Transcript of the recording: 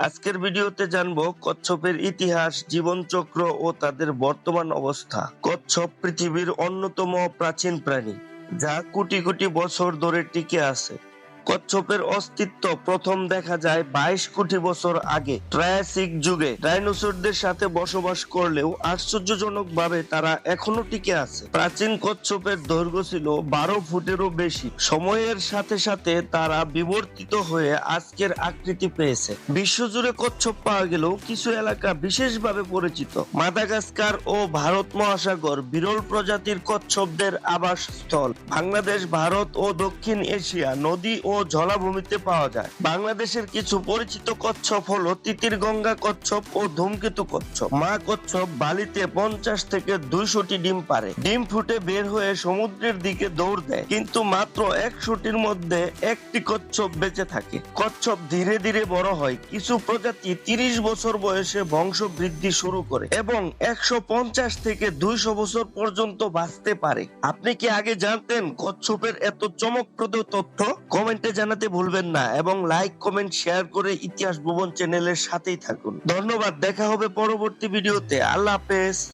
আজকের ভিডিওতে জানব কচ্ছপের ইতিহাস, জীবনচক্র ও তাদের বর্তমান অবস্থা। কচ্ছপ পৃথিবীর অন্যতম প্রাচীন প্রাণী, যা কোটি কোটি বছর ধরে টিকে আছে। কচ্ছপের অস্তিত্ব প্রথম দেখা যায় বাইশ কোটি বছর আগে। ট্রায়াসিক যুগে ডাইনোসরদের সাথে বসবাস করলেও আশ্চর্যজনক ভাবে তারা এখনও টিকে আছে। প্রাচীন কচ্ছপের দৈর্ঘ্য ছিল বারো ফুটেরও বেশি। সময়ের সাথে সাথে তারা বিবর্তিত হয়ে আজকের আকৃতি পেয়েছে। বিশ্বজুড়ে কচ্ছপ পাওয়া গেলেও কিছু এলাকা বিশেষভাবে পরিচিত। মাদাগাস্কার ও ভারত মহাসাগর বিরল প্রজাতির কচ্ছপদের আবাসস্থল। বাংলাদেশ, ভারত ও দক্ষিণ এশিয়া নদী ও জলাভূমিতে পাওয়া যায়। বাংলাদেশের কিছু পরিচিত কচ্ছপ হলো তিতির গঙ্গা কচ্ছপ ও ধূমকেতু কচ্ছপ। মা কচ্ছপ বালিতে পঞ্চাশ থেকে দুইশোটি ডিম পারে ডিম ফুটে বের হয়ে সমুদ্রের দিকে দৌড় দেয়, কিন্তু মাত্র একশোটির মধ্যে একটি কচ্ছপ বেঁচে থাকে। কচ্ছপ ধীরে ধীরে বড় হয়। কিছু প্রজাতি তিরিশ বছর বয়সে বংশ বৃদ্ধি শুরু করে এবং একশো পঞ্চাশ থেকে দুইশো বছর পর্যন্ত বাঁচতে পারে। আপনি কি আগে জানতেন কচ্ছপের এত চমকপ্রদ তথ্য? কমেন্টে জানাতে ভুলবেন না এবং লাইক, কমেন্ট, শেয়ার করে ইতিহাস ভুবন চ্যানেলের সাথেই থাকুন। ধন্যবাদ, দেখা হবে পরবর্তী ভিডিওতে। আল্লাহ হাফেজ।